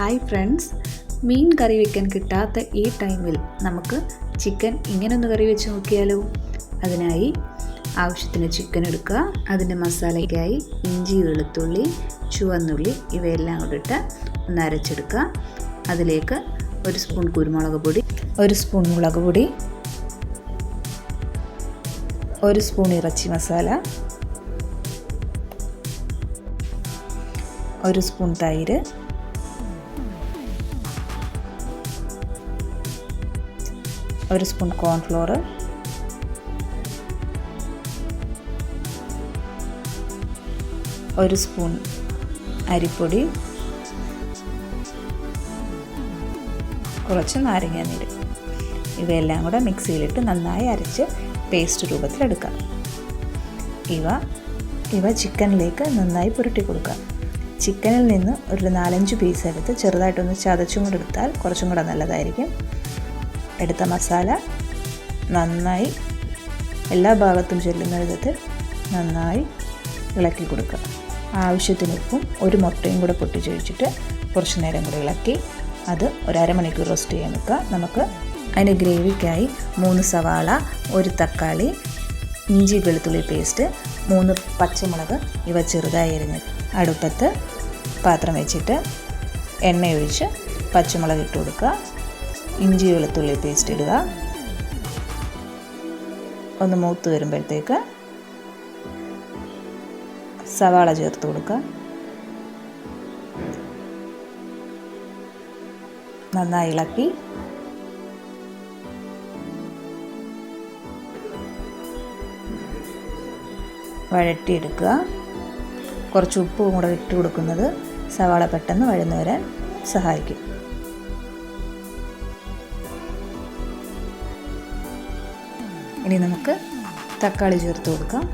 Hi friends മീൻ കറി വെക്കാൻ കിട്ടാത്ത ഈ ടൈമിൽ നമുക്ക് ചിക്കൻ ഇങ്ങനൊന്ന് കറി വെച്ച് നോക്കിയാലോ? അതിനായി ആവശ്യത്തിന് ചിക്കൻ എടുക്കുക. അതിന്റെ മസാലയ്ക്കായി ഇഞ്ചി വെളുത്തുള്ളി ചുവന്നുള്ളി ഇവയെല്ലാം കൂടെ ഇട്ട് ഒന്ന് അരച്ചെടുക്കുക. അതിലേക്ക് ഒരു സ്പൂൺ കുരുമുളക് പൊടി ഒരു സ്പൂൺ മുളക് പൊടി ഒരു സ്പൂൺ ഇറച്ചി മസാല ഒരു സ്പൂൺ തൈര് ഒരു സ്പൂൺ കോൺഫ്ലോർ. ഒരു സ്പൂൺ അരിപ്പൊടി. കുറച്ച് നാരങ്ങാനീര് ഇവയെല്ലാം കൂടെ മിക്സിയിലിട്ട് നന്നായി അരച്ച് പേസ്റ്റ് രൂപത്തിലെടുക്കാം. ഇവ ഇവ ചിക്കനിലേക്ക് നന്നായി പുരട്ടി കൊടുക്കാം. ചിക്കനിൽ നിന്ന് ഒരു നാലഞ്ച് പീസ് എടുത്ത് ചെറുതായിട്ടൊന്ന് ചതച്ചും കൂടെ എടുത്താൽ കുറച്ചും കൂടെ നല്ലതായിരിക്കും. എടുത്ത മസാല നന്നായി എല്ലാ ഭാഗത്തും ചെല്ലുന്ന വിധത്തിൽ നന്നായി ഇളക്കി കൊടുക്കുക. ആവശ്യത്തിന് ഉപ്പും ഒരു മുട്ടയും കൂടെ പൊട്ടിച്ചൊഴിച്ചിട്ട് കുറച്ച് നേരം കൂടെ ഇളക്കി അത് ഒരമണിക്കൂർ റോസ്റ്റ് ചെയ്യാൻ വെക്കുക. നമുക്ക് അതിന്റെ ഗ്രേവിക്കായി മൂന്ന് സവാള ഒരു തക്കാളി ഇഞ്ചി വെളുത്തുള്ളി പേസ്റ്റ് മൂന്ന് പച്ചമുളക് ഇവ ചെറുതായി അരിഞ്ഞ് അടുപ്പത്ത് പാത്രം വെച്ചിട്ട് എണ്ണയൊഴിച്ച് പച്ചമുളക് ഇട്ട് കൊടുക്കുക. ഇഞ്ചി വെളുത്തുള്ളി പേസ്റ്റ് ഇടുക. ഒന്ന് മൂത്ത് വരുമ്പോഴത്തേക്ക് സവാള ചേർത്ത് കൊടുക്കുക. നന്നായി ഇളക്കി. വഴറ്റിയെടുക്കുക. കുറച്ച് ഉപ്പും കൂടെ ഇട്ട് കൊടുക്കുന്നത് സവാള പെട്ടെന്ന് വഴന്നു വരാൻ സഹായിക്കും. ഇനി നമുക്ക് തക്കാളി ചേർത്ത് കൊടുക്കാം.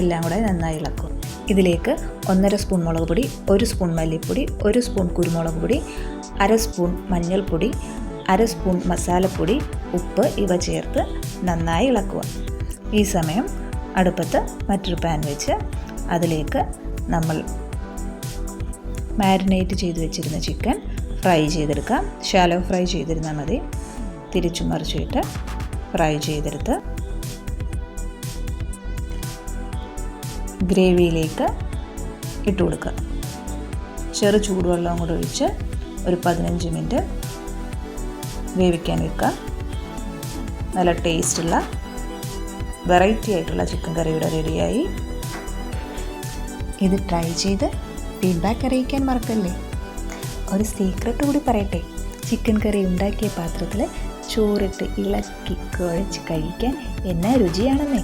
എല്ലാം കൂടെ നന്നായി ഇളക്കും. ഇതിലേക്ക് ഒന്നര സ്പൂൺ മുളക് പൊടി ഒരു സ്പൂൺ മല്ലിപ്പൊടി ഒരു സ്പൂൺ കുരുമുളക് പൊടി അര സ്പൂൺ മഞ്ഞൾപ്പൊടി അര സ്പൂൺ മസാലപ്പൊടി ഉപ്പ് ഇവ ചേർത്ത് നന്നായി ഇളക്കുക. ഈ സമയം അടുപ്പത്ത് മറ്റൊരു പാൻ വെച്ച് അതിലേക്ക് നമ്മൾ മാരിനേറ്റ് ചെയ്ത് വെച്ചിരുന്ന ചിക്കൻ ഫ്രൈ ചെയ്തെടുക്കാം ഷാലോ ഫ്രൈ ചെയ്തിരുന്നാൽ മതി. തിരിച്ചു മറിച്ചിട്ട് ഫ്രൈ ചെയ്തെടുത്ത് ഗ്രേവിയിലേക്ക് ഇട്ട് കൊടുക്കുക. ചെറു ചൂടുവെള്ളവും കൂടെ ഒഴിച്ച് ഒരു പതിനഞ്ച് മിനിറ്റ് വേവിക്കാൻ വെക്കുക. നല്ല ടേസ്റ്റുള്ള വെറൈറ്റി ആയിട്ടുള്ള ചിക്കൻ കറി ഇവിടെ റെഡിയായി ഇത് ട്രൈ ചെയ്ത് ഫീഡ്ബാക്ക് അറിയിക്കാൻ മറക്കല്ലേ? ഒരു സീക്രട്ട് കൂടി പറയട്ടെ. ചിക്കൻ കറി ഉണ്ടാക്കിയ പാത്രത്തിൽ ചോറിട്ട് ഇളക്കി കുഴച്ച് കഴിക്കാൻ എന്നാ രുചിയാണെന്നേ.